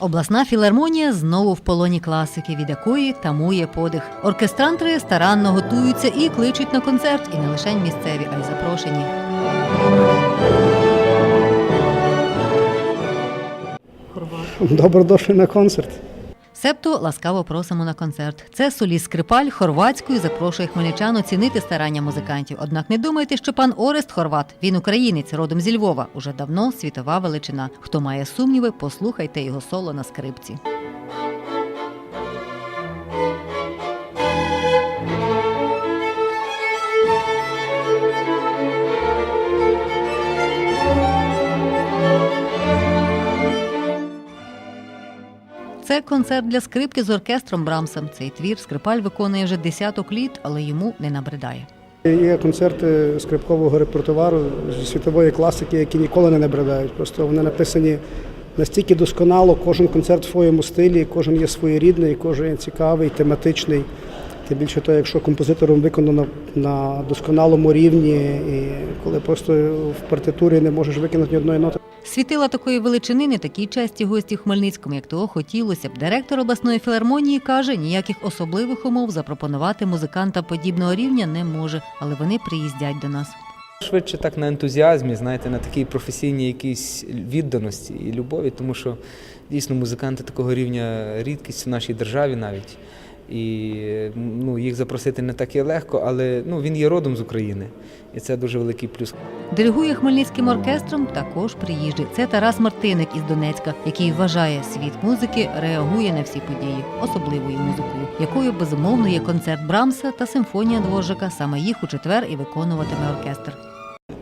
Обласна філармонія знову в полоні класики, від якої тамує подих. Оркестрантри старанно готуються і кличуть на концерт, і не лише місцеві, а й запрошені. Добро дошли на концерт. Себто ласкаво просимо на концерт. Це соліст Скрипаль хорватською запрошує хмельничан оцінити старання музикантів. Однак не думайте, що пан Орест Хорват. Він українець, родом зі Львова. Уже давно світова величина. Хто має сумніви, послухайте його соло на скрипці. Це концерт для скрипки з оркестром Брамса. Цей твір скрипаль виконує вже десяток літ, але йому не набридає. Є концерти скрипкового репертуару зі світової класики, які ніколи не набридають. Просто вони написані настільки досконало, кожен концерт в своєму стилі, кожен є своєрідний, кожен є цікавий, тематичний. Тим більше то, якщо композитором виконано на досконалому рівні, і коли просто в партитурі не можеш викинути ні одної ноти. Світила такої величини не такі часті гості в Хмельницькому, як того хотілося б. Директор обласної філармонії каже, ніяких особливих умов запропонувати музиканта подібного рівня не може, але вони приїздять до нас. Швидше так на ентузіазмі, знаєте, на такій професійній якійсь відданості і любові, тому що дійсно музиканти такого рівня рідкість в нашій державі навіть. І ну, їх запросити не так і легко, але ну, він є родом з України, і це дуже великий плюс. Диригує хмельницьким оркестром також приїжджий. Це Тарас Мартиник із Донецька, який вважає, світ музики реагує на всі події особливою музикою, якою безумовно є концерт Брамса та симфонія Дворжика. Саме їх у четвер і виконуватиме оркестр.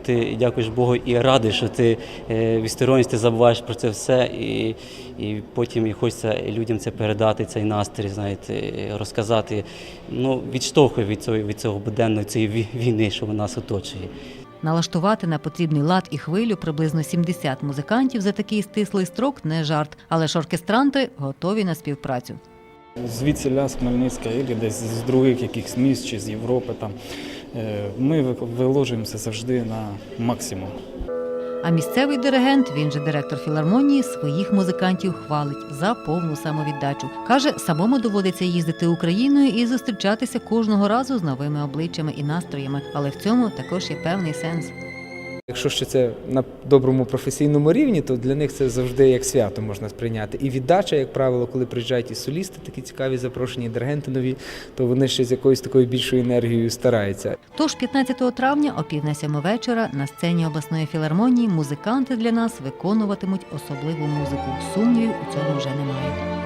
Ти дякуєш Богу і радий, що ти е, відсторонність, ти забуваєш про це все, і, і потім і хочеться людям це передати, цей настрій, знаєте, розказати. Ну, відштовхує від цього, від цього буденної цієї війни, що нас оточує. Налаштувати на потрібний лад і хвилю приблизно 70 музикантів за такий стислий строк не жарт, але ж оркестранти готові на співпрацю. Звідсіля з Хмельницька, або десь з других якихось міст чи з Європи. Там. Е, Ми ви- виложуємося завжди на максимум. А місцевий диригент, він же директор філармонії, своїх музикантів хвалить за повну самовіддачу. Каже, самому доводиться їздити Україною і зустрічатися кожного разу з новими обличчями і настроями, але в цьому також є певний сенс. Якщо ще це на доброму професійному рівні, то для них це завжди як свято можна сприйняти. І віддача, як правило, коли приїжджають і солісти, такі цікаві запрошені, і нові, то вони ще з якоюсь такою більшою енергією стараються. Тож 15 травня о пів на сьому вечора на сцені обласної філармонії музиканти для нас виконуватимуть особливу музику. Сумнівів у цьому вже немає.